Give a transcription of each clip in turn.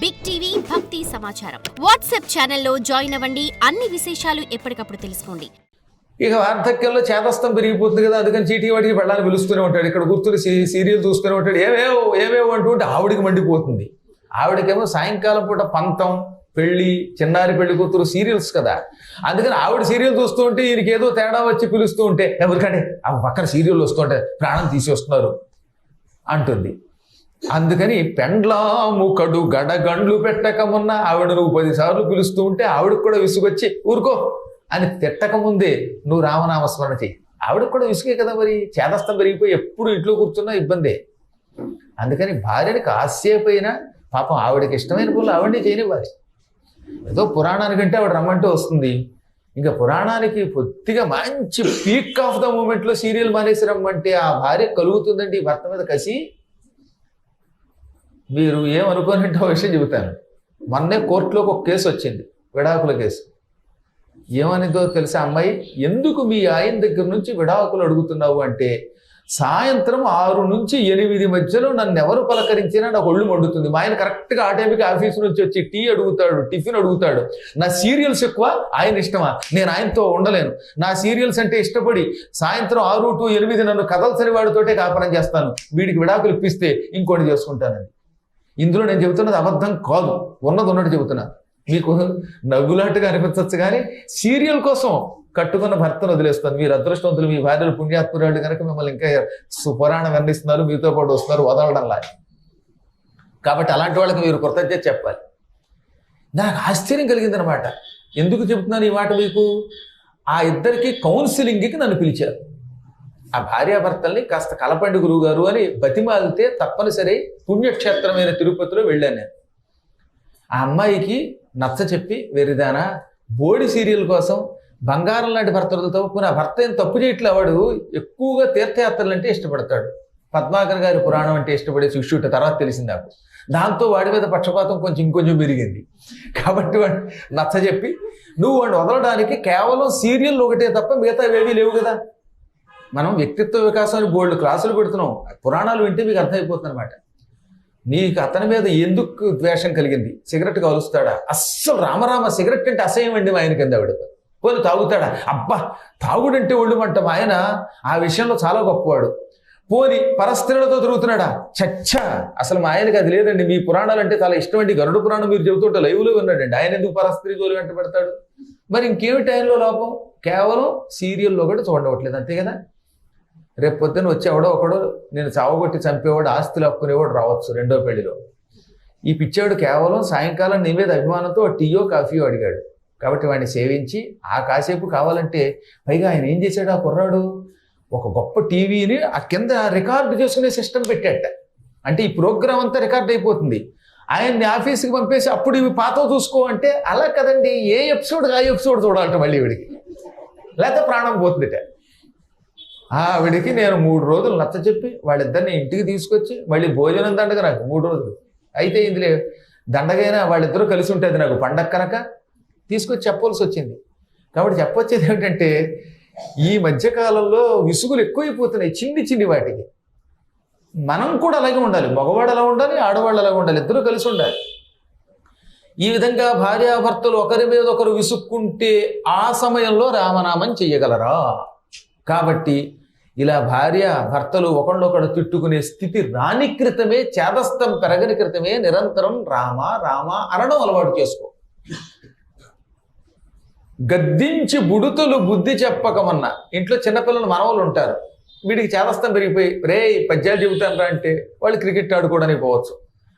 Big TV భక్తి సమాచారం WhatsApp ఛానల్లో జాయిన్ అవ్వండి. అన్ని విశేషాలు ఎప్పటికప్పుడు తెలుసుకోండి. ఇక వార్ధక్యంలో చేతస్థం పెరిగిపోతుంది కదా అందుకని చీటీ వాటికి పెళ్ళాలని పిలుస్తూనే ఉంటాడు. ఇక్కడ కూర్చుని సీరియల్ చూస్తూనే ఉంటాడు. ఏమేవో ఏమేవో అంటూ ఉంటే ఆవిడికి మండిపోతుంది. ఆవిడకేమో సాయంకాలం పూట పంతం పెళ్ళి చిన్నారి పెళ్ళి కూతురు సీరియల్స్ కదా. అందుకని ఆవిడ సీరియల్ చూస్తూ ఉంటే ఈయనకి ఏదో తేడా వచ్చి పిలుస్తూ ఉంటే ఎవరికంటే ఆ పక్కన సీరియల్ వస్తుంటే ప్రాణం తీసేస్తున్నారు. అంటుంది. అందుకని పెండ్లాము కడు గడగండ్లు పెట్టకమున్న ఆవిడ నువ్వు పదిసార్లు పిలుస్తూ ఉంటే ఆవిడకు కూడా విసుగొచ్చి ఊరుకో అని తిట్టకముందే నువ్వు రామనామస్మరణ చెయ్యి. ఆవిడకు కూడా విసుగే కదా మరి చేదస్తం పెరిగిపోయి ఎప్పుడు ఇంట్లో కూర్చున్నా ఇబ్బందే. అందుకని భార్యని కాసేపైనా పాపం ఆవిడకి ఇష్టమైన పనులు ఆవిడనే చేయనివ్వాలి. ఏదో పురాణానికంటే ఆవిడ రమ్మంటే వస్తుంది. ఇంకా పురాణానికి పొత్తిగా మంచి పీక్ ఆఫ్ ద మూమెంట్లో సీరియల్ మానేసి రమ్మంటే ఆ భార్య కలుగుతుందండి ఈ భర్త మీద కసి. మీరు ఏమనుకోనంటే విషయం చెబుతాను. మొన్నే కోర్టులోకి ఒక కేసు వచ్చింది విడాకుల కేసు. ఏమనిదో తెలిసే? అమ్మాయి ఎందుకు మీ ఆయన దగ్గర నుంచి విడాకులు అడుగుతున్నావు అంటే సాయంత్రం ఆరు నుంచి ఎనిమిది మధ్యలో నన్ను ఎవరు పలకరించినా నాకు ఒళ్ళు మండుతుంది. మా ఆయన కరెక్ట్గా ఆ టైంకి ఆఫీస్ నుంచి వచ్చి టీ అడుగుతాడు టిఫిన్ అడుగుతాడు. నా సీరియల్స్ ఎక్కువ ఆయన ఇష్టమా? నేను ఆయనతో ఉండలేను. నా సీరియల్స్ అంటే ఇష్టపడి సాయంత్రం ఆరు టు ఎనిమిది నన్ను కదల్సని వాడితోటే కాపురం చేస్తాను. వీడికి విడాకులు ఇప్పిస్తే ఇంకోటి చేసుకుంటానని ఇందులో నేను చెబుతున్నది అబద్ధం కాదు. ఉన్నది ఉన్నట్టు చెబుతున్నాను మీకు నవ్వులాంటిగా అనిపించవచ్చు కానీ సీరియల్ కోసం కట్టుకున్న భర్తను వదిలేస్తుంది మీరు అదృష్టవంతులు మీ భార్యలు పుణ్యాత్మురాలు కనుక మిమ్మల్ని ఇంకా పురాణం వర్ణిస్తున్నారు మీతో పాటు వస్తున్నారు వదలడంలా. కాబట్టి అలాంటి వాళ్ళకి మీరు కృతజ్ఞత చెప్పాలి. నాకు ఆశ్చర్యం కలిగిందనమాట ఎందుకు చెబుతున్నాను ఈ మాట మీకు? ఆ ఇద్దరికి కౌన్సిలింగ్కి నన్ను పిలిచారు. ఆ భార్యాభర్తల్ని కాస్త కలపండి గురువు గారు అని బతిమాలితే తప్పనిసరి పుణ్యక్షేత్రమైన తిరుపతిలో వెళ్ళాను నేను. ఆ అమ్మాయికి నచ్చ చెప్పి వెరిదానా బోడి సీరియల్ కోసం బంగారం లాంటి భర్తలతో పోనీ ఆ భర్త ఏం తప్పు చేయట్లే వాడు ఎక్కువగా తీర్థయాత్రలు అంటే ఇష్టపడతాడు. పద్మాకర్ గారి పురాణం అంటే ఇష్టపడే శిష్యుడు తర్వాత తెలిసింది నాకు. దాంతో వాడి మీద పక్షపాతం కొంచెం ఇంకొంచెం పెరిగింది. కాబట్టి వాడు నచ్చ చెప్పి నువ్వు వాడిని వదలడానికి కేవలం సీరియల్ ఒకటే తప్ప మిగతా ఏవీ లేవు కదా? మనం వ్యక్తిత్వ వికాసానికి బోల్డ్ క్లాసులు పెడుతున్నాం. పురాణాలు వింటే మీకు అర్థమైపోతుంది అనమాట నీకు అతని మీద ఎందుకు ద్వేషం కలిగింది? సిగరెట్ కలుస్తాడా? అస్సలు రామరామ సిగరెట్ అంటే అసహ్యం అండి మా ఆయనకి ఆవిడ. పోనీ తాగుతాడా? అబ్బా తాగుడంటే ఒళ్ళు మంట మా ఆయన. ఆ విషయంలో చాలా గొప్పవాడు. పోని పరస్త్రీలతో తిరుగుతున్నాడా? చచ్చా! అసలు మా ఆయనకి అది లేదండి. మీ పురాణాలు అంటే చాలా ఇష్టం అండి. గరుడు పురాణం మీరు చెబుతుంటే లైవ్లో విన్నాడండి. ఆయన ఎందుకు పరస్త్రీ జోలు వెంట పెడతాడు? మరి ఇంకేమిటి ఆయనలో లోపం? కేవలం సీరియల్లో కూడా చూడవట్లేదు అంతే కదా? రేపు పొద్దున్న వచ్చి ఎవడో ఒకడు నేను చావగొట్టి చంపేవాడు ఆస్తులు అప్పుకునేవాడు రావచ్చు రెండో పెళ్ళిలో. ఈ పిచ్చాడు కేవలం సాయంకాలం నీ మీద అభిమానంతో టీయో కాఫీయో అడిగాడు. కాబట్టి వాడిని సేవించి ఆ కాసేపు కావాలంటే పైగా ఆయన ఏం చేశాడు ఆ కుర్రాడు? ఒక గొప్ప టీవీని ఆ కింద రికార్డు చేసుకునే సిస్టమ్ పెట్టాట. అంటే ఈ ప్రోగ్రామ్ అంతా రికార్డ్ అయిపోతుంది. ఆయన్ని ఆఫీస్కి పంపేసి అప్పుడు ఇవి పాత చూసుకో అంటే అలా కదండి ఏ ఎపిసోడ్ ఆ ఎపిసోడ్ చూడాలంట మళ్ళీ వీడికి. లేకపోతే ప్రాణం పోతుందిట. ఆవిడికి నేను మూడు రోజులు నచ్చ చెప్పి వాళ్ళిద్దరిని ఇంటికి తీసుకొచ్చి మళ్ళీ భోజనం దండగ నాకు మూడు రోజులు. అయితే ఇందులో దండగైనా వాళ్ళిద్దరూ కలిసి ఉంటుంది నాకు పండగ కనుక తీసుకొచ్చి చెప్పవలసి వచ్చింది. కాబట్టి చెప్పొచ్చేది ఏంటంటే ఈ మధ్యకాలంలో విసుగులు ఎక్కువైపోతున్నాయి చిన్ని చిన్ని వాటికి. మనం కూడా అలాగే ఉండాలి. మగవాడు అలా ఉండాలి ఆడవాళ్ళు అలా ఉండాలి ఇద్దరూ కలిసి ఉండాలి. ఈ విధంగా భార్యాభర్తలు ఒకరి మీద ఒకరు విసుక్కుంటే ఆ సమయంలో రామనామం చెయ్యగలరా కాబట్టి ఇలా భార్య భర్తలు ఒకళ్ళొకడు తిట్టుకునే స్థితి రాని క్రితమే చేదస్తం పెరగని క్రితమే నిరంతరం రామ రామ అనడం అలవాటు చేసుకో. గద్దించి బుడుతులు బుద్ధి చెప్పకమన్నా. ఇంట్లో చిన్నపిల్లలు మనవలు ఉంటారు. వీడికి చేదస్తం పెరిగిపోయి రే పద్యాలు చెబుతాను రా అంటే వాళ్ళు క్రికెట్ ఆడుకోవడానికి పోవచ్చు.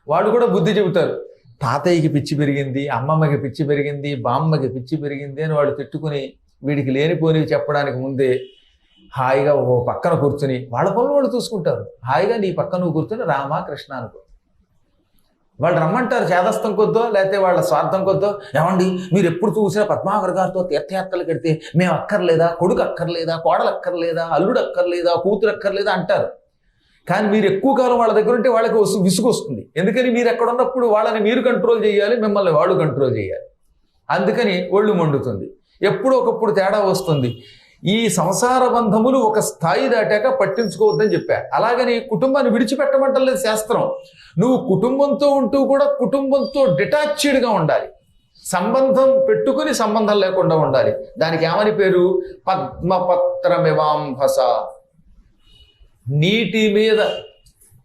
వాళ్ళు కూడా బుద్ధి చెబుతారు. తాతయ్యకి పిచ్చి పెరిగింది అమ్మమ్మకి పిచ్చి పెరిగింది బామ్మకి పిచ్చి పెరిగింది అని వాళ్ళు తిట్టుకుని వీడికి లేనిపోని చెప్పడానికి ముందే హాయిగా ఓ పక్కన కూర్చుని వాళ్ళ పనులు వాళ్ళు చూసుకుంటారు. హాయిగా నీ పక్కన నువ్వు కూర్చుని రామా కృష్ణ అనుకో. వాళ్ళు రమ్మంటారు చేదస్తం కొద్దో లేకపోతే వాళ్ళ స్వార్థం కొద్దో ఏమండి మీరు ఎప్పుడు చూసినా పద్మాకర్ గారితో తీర్థయాత్రలు కడితే మేము అక్కర్లేదా కొడుకు అక్కర్లేదా కోడలు అక్కర్లేదా అల్లుడు అక్కర్లేదా కూతురు అక్కర్లేదా అంటారు. కానీ మీరు ఎక్కువ కాలం వాళ్ళ దగ్గర ఉంటే వాళ్ళకి వస్తు- విసుగు వస్తుంది. ఎందుకని మీరు ఎక్కడ ఉన్నప్పుడు వాళ్ళని మీరు కంట్రోల్ చేయాలి మిమ్మల్ని వాళ్ళు కంట్రోల్ చేయాలి. అందుకని ఒళ్ళు మండుతుంది. ఎప్పుడు ఒకప్పుడు తేడా వస్తుంది. ఈ సంసార బంధములు ఒక స్థాయి దాటాక పట్టించుకోవద్దని చెప్పా. అలాగని కుటుంబాన్ని విడిచిపెట్టమంటలేదు శాస్త్రం. నువ్వు కుటుంబంతో ఉంటూ కూడా కుటుంబంతో డిటాచ్డ్గా ఉండాలి. సంబంధం పెట్టుకుని సంబంధం లేకుండా ఉండాలి. దానికి ఏమని పేరు? పద్మపత్రమివాంభస. నీటి మీద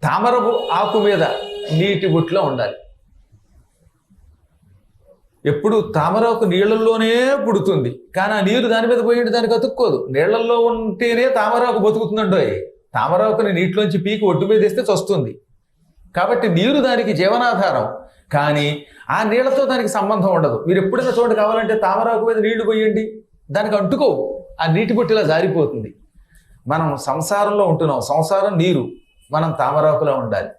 తామరపు ఆకు మీద నీటి బుట్లో ఉండాలి. ఎప్పుడు తామరాకు నీళ్ళల్లోనే పుడుతుంది. కానీ ఆ నీరు దాని మీద పోయి దానికి అతుక్కోదు. నీళ్ళల్లో ఉంటేనే తామరాకు బతుకుతుందండోయ్ తామరాకుని నీటిలోంచి పీకి ఒడ్డు మీద వేస్తే చస్తుంది. కాబట్టి నీరు దానికి జీవనాధారం. కానీ ఆ నీళ్ళతో దానికి సంబంధం ఉండదు. మీరు ఎప్పుడైనా చూడండి కావాలంటే తామరాకు మీద నీళ్ళు పోయండి. దానికి అంటుకోవు. ఆ నీటి బుట్టిలా జారిపోతుంది. మనం సంసారంలో ఉంటున్నాం. సంసారం నీరు. మనం తామరాకులో ఉండాలి.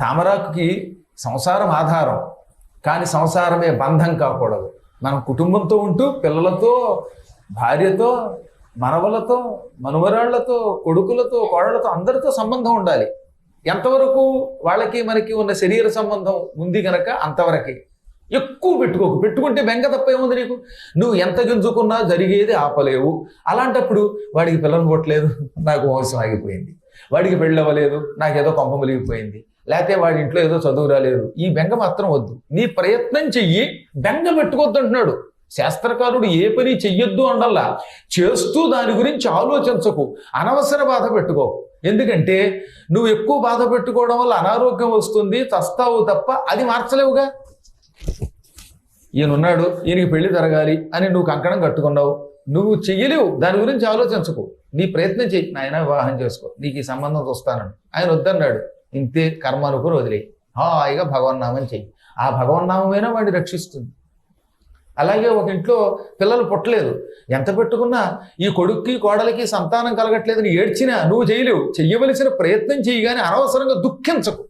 తామరాకుకి సంసారం ఆధారం. కానీ సంసారమే బంధం కాకూడదు. మనం కుటుంబంతో ఉంటూ పిల్లలతో భార్యతో మనవలతో మనవరాళ్ళతో కొడుకులతో కోడలతో అందరితో సంబంధం ఉండాలి. ఎంతవరకు వాళ్ళకి మనకి ఉన్న శరీర సంబంధం ఉంది గనక అంతవరకే. ఎక్కువ పెట్టుకోకు. పెట్టుకుంటే బెంగ తప్ప ఏముంది నీకు? నువ్వు ఎంత గింజుకున్నా జరిగేది ఆపలేవు. అలాంటప్పుడు వాడికి పిల్లలు పుట్టలేదు. నాకు వంశం ఆగిపోయింది. వాడికి పెళ్ళవ్వలేదు నాకేదో కొంప ములిగిపోయింది. లేకపోతే వాడి ఇంట్లో ఏదో చదువు రాలేదు. ఈ బెంగ మాత్రం వద్దు. నీ ప్రయత్నం చెయ్యి బెంగ పెట్టుకోవద్దు అంటున్నాడు. శాస్త్రకారుడు ఏ పని చెయ్యొద్దు అనల్లా. చేస్తూ దాని గురించి ఆలోచించకు. అనవసర బాధ పెట్టుకో. ఎందుకంటే నువ్వు ఎక్కువ బాధ పెట్టుకోవడం వల్ల అనారోగ్యం వస్తుంది చస్తావు తప్ప అది మార్చలేవుగా. ఈయనున్నాడు ఈయనకి పెళ్ళి జరగాలి అని నువ్వు కంకణం కట్టుకున్నావు. నువ్వు చెయ్యలేవు దాని గురించి ఆలోచించకు. నీ ప్రయత్నం చెయ్యి. నాయన వివాహం చేసుకో. నీకు ఈ సంబంధం చూస్తానని. ఆయన వద్దన్నాడు. ఇంతే కర్మ అనుకుని వదిలేయి. హాయిగా భగవన్నామని చెయ్యి. ఆ భగవన్నామమైనా వాడిని రక్షిస్తుంది. అలాగే ఒక ఇంట్లో పిల్లలు పుట్టలేదు. ఎంత పెట్టుకున్నా ఈ కొడుక్కి కోడలికి సంతానం కలగట్లేదని ఏడ్చినా నువ్వు చేయలేవు. చెయ్యవలసిన ప్రయత్నం చేయగానే కానీ అనవసరంగా దుఃఖించకు.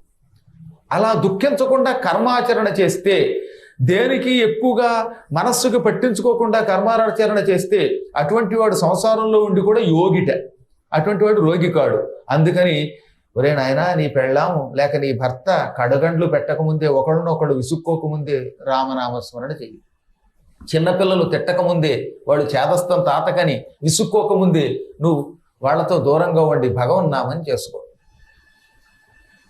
అలా దుఃఖించకుండా కర్మాచరణ చేస్తే దేనికి ఎక్కువగా మనస్సుకు పట్టించుకోకుండా కర్మాచరణ చేస్తే అటువంటి వాడు సంసారంలో ఉండి కూడా యోగిట. అటువంటి వాడు రోగి కాడు అందుకని ఒరే నాయనా నీ పెళ్ళాము లేక నీ భర్త కడగండ్లు పెట్టకముందే ఒకళ్ళనొకడు విసుక్కోకముందే రామనామస్మరణ చెయ్యి. చిన్నపిల్లలు తిట్టకముందే వాడు చేదస్తం తాతకని విసుక్కోకముందే నువ్వు వాళ్ళతో దూరంగా ఉండి భగవన్నామని చేసుకో.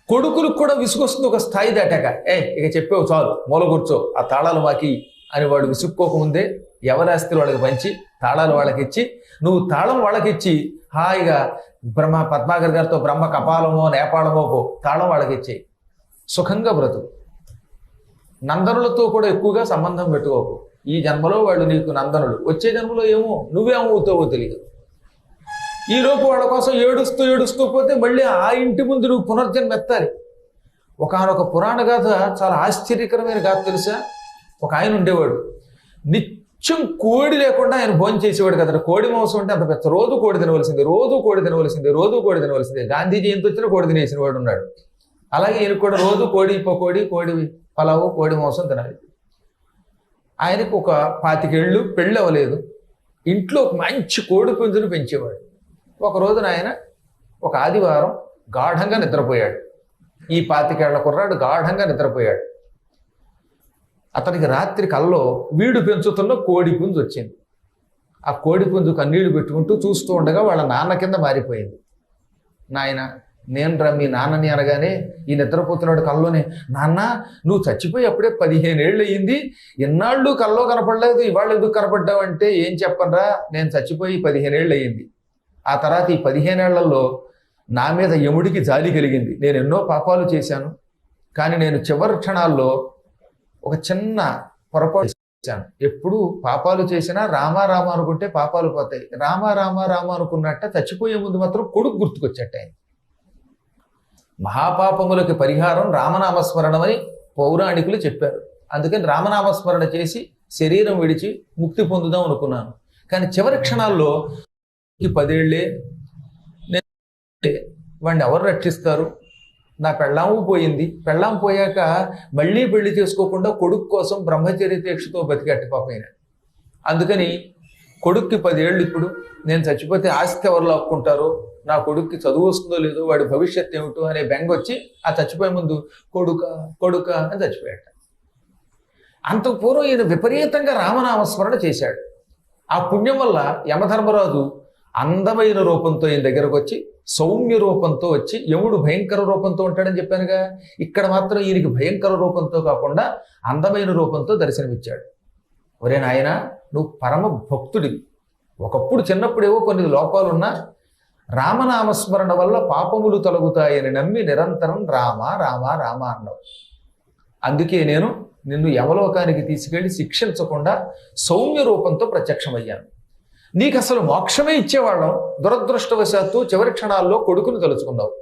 కొడుకులకు కూడా విసుగొస్తుంది ఒక స్థాయి దాటాక ఏ ఇక చెప్పావు చాలు మూల కూర్చో ఆ తాళాలు మాకి అని వాడు విసుక్కోకముందే ఎవరి వాళ్ళకి పంచి తాళాలు వాళ్ళకి ఇచ్చి నువ్వు తాళం వాళ్ళకి ఇచ్చి హాయిగా బ్రహ్మ పద్మాగర్ గారితో బ్రహ్మ కపాలమో నేపాళమో పో తాళం వాళ్ళకి ఇచ్చేయి సుఖంగా బ్రతుకు. నందనులతో కూడా ఎక్కువగా సంబంధం పెట్టుకోకు. ఈ జన్మలో వాళ్ళు నీకు నందనులు. వచ్చే జన్మలో ఏమో నువ్వేమవుతావో తెలియదు ఈలోపు వాళ్ళ కోసం ఏడుస్తూ ఏడుస్తూ పోతే మళ్ళీ ఆ ఇంటి ముందు నువ్వు పునర్జన్మ ఎత్తాలి. ఒకనొక పురాణ గాథ చాలా ఆశ్చర్యకరమైన గాథ తెలుసా? ఒక ఆయన ఉండేవాడు. నిత్య కోడి లేకుండా ఆయన భోజనం చేసేవాడు కదా కోడి మాంసం అంటే అంత పెద్ద. రోజు కోడి తినవలసింది రోజు కోడి తినవలసింది రోజు కోడి తినవలసింది. గాంధీ జయంతి వచ్చిన కోడి తినేసిన వాడు ఉన్నాడు. అలాగే ఈయన కూడా రోజు కోడి పకోడి కోడి పలావు కోడి మాంసం తినాలి. ఆయనకు ఒక పాతికేళ్ళు పెళ్ళి అవ్వలేదు. ఇంట్లో ఒక మంచి కోడి పుంజును పెంచేవాడు. ఒక రోజున ఆయన ఒక ఆదివారం గాఢంగా నిద్రపోయాడు. ఈ పాతికేళ్ళ కుర్రాడు గాఢంగా నిద్రపోయాడు. అతనికి రాత్రి కల్లో వీడు పెంచుతున్న కోడి పుంజు వచ్చింది. ఆ కోడి పుంజు కన్నీళ్ళు పెట్టుకుంటూ చూస్తూ ఉండగా వాళ్ళ నాన్న కింద మారిపోయింది. నాయన నేను రా మీ నాన్నని అనగానే ఈ నిద్రపోతున్నాడు కల్లోనే. నాన్న నువ్వు చచ్చిపోయి అప్పుడే పదిహేను ఏళ్ళు అయ్యింది ఎన్నాళ్ళు కల్లో కనపడలేదు ఇవాళ ఎందుకు కనపడ్డావంటే ఏం చెప్పనరా? నేను చచ్చిపోయి పదిహేను ఏళ్ళు అయ్యింది ఆ తర్వాత ఈ పదిహేనేళ్ళలో నా మీద యముడికి జాలి కలిగింది. నేను ఎన్నో పాపాలు చేశాను. కానీ నేను చివరి క్షణాల్లో ఒక చిన్న పొరపాటు చేశాను. ఎప్పుడు పాపాలు చేసినా రామ రామ అనుకుంటే పాపాలు పోతాయి. రామ రామ రామ అనుకున్నట్ట చచ్చిపోయే ముందు మాత్రం కొడుకు గుర్తుకొచ్చట ఆయన మహాపాపములకి పరిహారం రామనామస్మరణమని పౌరాణికులు చెప్పారు. అందుకని రామనామస్మరణ చేసి శరీరం విడిచి ముక్తి పొందుదాం అనుకున్నాను. కానీ చివరి క్షణాల్లో పదేళ్ళే వాడిని ఎవరు రక్షిస్తారు? నా పెళ్ళాము పోయింది. పెళ్ళాం పోయాక మళ్ళీ పెళ్ళి చేసుకోకుండా కొడుకు కోసం బ్రహ్మచర్య దీక్షతో బతికట్టి పాపైన అందుకని కొడుక్కి పదేళ్ళు ఇప్పుడు. నేను చచ్చిపోతే ఆస్తి ఎవరు లాక్కుంటారో నా కొడుక్కి చదువు వస్తుందో లేదో వాడి భవిష్యత్తు ఏమిటో అనే బెంగ వచ్చి ఆ చచ్చిపోయే ముందు కొడుక కొడుక అని చచ్చిపోయాట. అంతకు పూర్వం ఈయన విపరీతంగా రామనామస్మరణ చేశాడు. ఆ పుణ్యం వల్ల యమధర్మరాజు అందమైన రూపంతో ఈయన దగ్గరకు వచ్చి సౌమ్య రూపంతో వచ్చి యముడు భయంకర రూపంతో ఉంటాడని చెప్పానుగా. ఇక్కడ మాత్రం ఈయనకి భయంకర రూపంతో కాకుండా అందమైన రూపంతో దర్శనమిచ్చాడు. ఒరే నాయన నువ్వు పరమ భక్తుడివి ఒకప్పుడు చిన్నప్పుడేవో కొన్ని లోపాలున్నా రామనామస్మరణ వల్ల పాపములు తొలగుతాయని నమ్మి నిరంతరం రామ రామ రామ అన్నావు. అందుకే నేను నిన్ను యమలోకానికి తీసుకెళ్ళి శిక్షించకుండా సౌమ్య రూపంతో ప్రత్యక్షమయ్యాను. నీకు అసలు మోక్షమే ఇచ్చేవాళ్ళం. దురదృష్టవశాత్తు చివరి క్షణాల్లో కొడుకును తలుచుకున్నావు.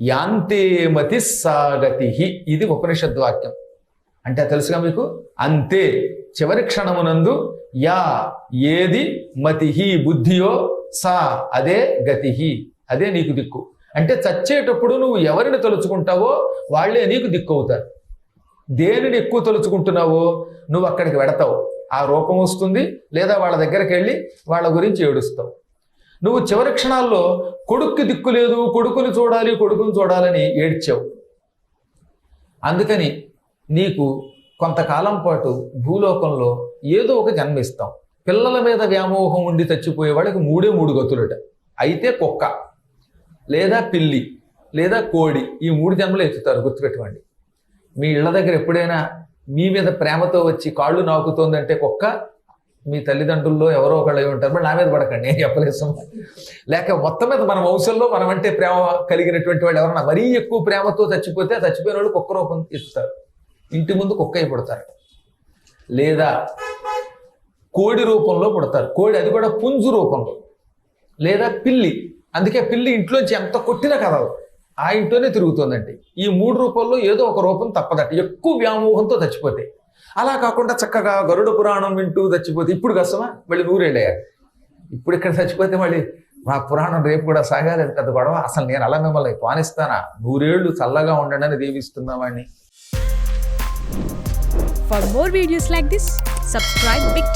యాంతేమతి సాగతి ఇది ఉపనిషద్ వాక్యం. అంటే తెలుసుగా మీకు? అంతే. చివరి క్షణమునందు యా ఏది మతిహి బుద్ధియో సా అదే గతిహి. అదే నీకు దిక్కు. అంటే చచ్చేటప్పుడు నువ్వు ఎవరిని తలుచుకుంటావో వాళ్ళే నీకు దిక్కు అవుతారు. దేనిని ఎక్కువ తలుచుకుంటున్నావో నువ్వు అక్కడికి వెడతావు. ఆ రూపం వస్తుంది లేదా వాళ్ళ దగ్గరికి వెళ్ళి వాళ్ళ గురించి ఏడుస్తావు. నువ్వు చివరి క్షణాల్లో కొడుక్కి దిక్కు లేదు కొడుకుని చూడాలి కొడుకుని చూడాలని ఏడ్చావు. అందుకని నీకు కొంతకాలం పాటు భూలోకంలో ఏదో ఒక జన్మిస్తాం పిల్లల మీద వ్యామోహం ఉండి చచ్చిపోయే వాళ్ళకి మూడే మూడు గతులట. అయితే కుక్క లేదా పిల్లి లేదా కోడి ఈ మూడు జన్మలు ఎత్తుతారు గుర్తుపెట్టుకోండి. మీ ఇళ్ళ దగ్గర ఎప్పుడైనా మీ మీద ప్రేమతో వచ్చి కాళ్ళు నాకుతోందంటే కుక్క మీ తల్లిదండ్రుల్లో ఎవరో ఒకళ్ళు అయి ఉంటారు. మరి నా మీద పడకండి నేను చెప్పలేదు లేక మొత్తం మీద మన వంశంలో మనం అంటే ప్రేమ కలిగినటువంటి వాళ్ళు ఎవరన్నా మరీ ఎక్కువ ప్రేమతో చచ్చిపోతే చచ్చిపోయిన వాళ్ళు కుక్క రూపం ఇస్తారు. ఇంటి ముందు కుక్క అయి పుడతారు. లేదా కోడి రూపంలో పుడతారు. కోడి అది కూడా పుంజు రూపంలో. లేదా పిల్లి. అందుకే పిల్లి ఇంట్లోంచి ఎంత కొట్టినా కదా ఆ ఇంట్లోనే తిరుగుతుందండి. ఈ మూడు రూపాల్లో ఏదో ఒక రూపం తప్పదట. ఎక్కువ వ్యామోహంతో చచ్చిపోతే. అలా కాకుండా చక్కగా గరుడ పురాణం వింటూ చచ్చిపోతే ఇప్పుడు కష్టమా? మళ్ళీ నూరేళ్ళయ్యాడు ఇప్పుడు ఇక్కడ చచ్చిపోతే మళ్ళీ మా పురాణం రేపు కూడా సాగాలి కదా పెద్ద గొడవ. అసలు నేను అలా మిమ్మల్ని పానిస్తానా? నూరేళ్ళు చల్లగా ఉండండి అని. దీవిస్తున్నా వాడిని For more videos like this, subscribe Big